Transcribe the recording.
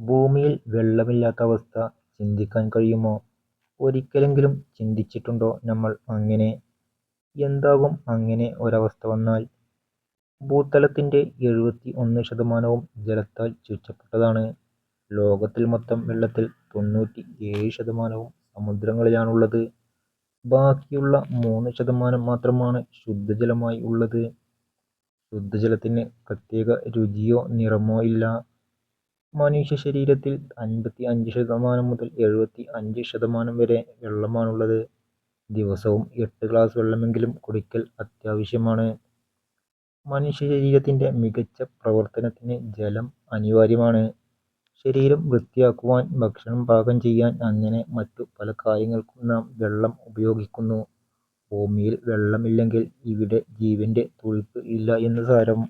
ഭൂമിയിൽ വെള്ളമില്ലാത്ത അവസ്ഥ ചിന്തിക്കാൻ കഴിയുമോ? ഒരിക്കലെങ്കിലും ചിന്തിച്ചിട്ടുണ്ടോ നമ്മൾ അങ്ങനെ? എന്താകും അങ്ങനെ ഒരവസ്ഥ വന്നാൽ? ഭൂതലത്തിന്റെ എഴുപത്തി ഒന്ന് ശതമാനവും ജലത്താൽ ചുറ്റപ്പെട്ടതാണ്. ലോകത്തിൽ മൊത്തം വെള്ളത്തിൽ തൊണ്ണൂറ്റി ഏഴ് ശതമാനവും സമുദ്രങ്ങളിലാണുള്ളത്. ബാക്കിയുള്ള മൂന്ന് ശതമാനം മാത്രമാണ് ശുദ്ധജലമായി ഉള്ളത്. ശുദ്ധജലത്തിന് പ്രത്യേക രുചിയോ നിറമോ ഇല്ല. മനുഷ്യശരീരത്തിൽ അൻപത്തി അഞ്ച് ശതമാനം മുതൽ എഴുപത്തി അഞ്ച് ശതമാനം വരെ വെള്ളമാണുള്ളത്. ദിവസവും എട്ട് ഗ്ലാസ് വെള്ളമെങ്കിലും കുടിക്കൽ അത്യാവശ്യമാണ്. മനുഷ്യശരീരത്തിന്റെ മികച്ച പ്രവർത്തനത്തിന് ജലം അനിവാര്യമാണ്. ശരീരം വൃത്തിയാക്കുവാൻ, ഭക്ഷണം പാകം ചെയ്യാൻ അങ്ങനെ മറ്റു പല കാര്യങ്ങൾക്കും നാം വെള്ളം ഉപയോഗിക്കുന്നു. ഭൂമിയിൽ വെള്ളമില്ലെങ്കിൽ ഇവിടെ ജീവന്റെ തുടിപ്പ് ഇല്ല എന്ന് സാരം.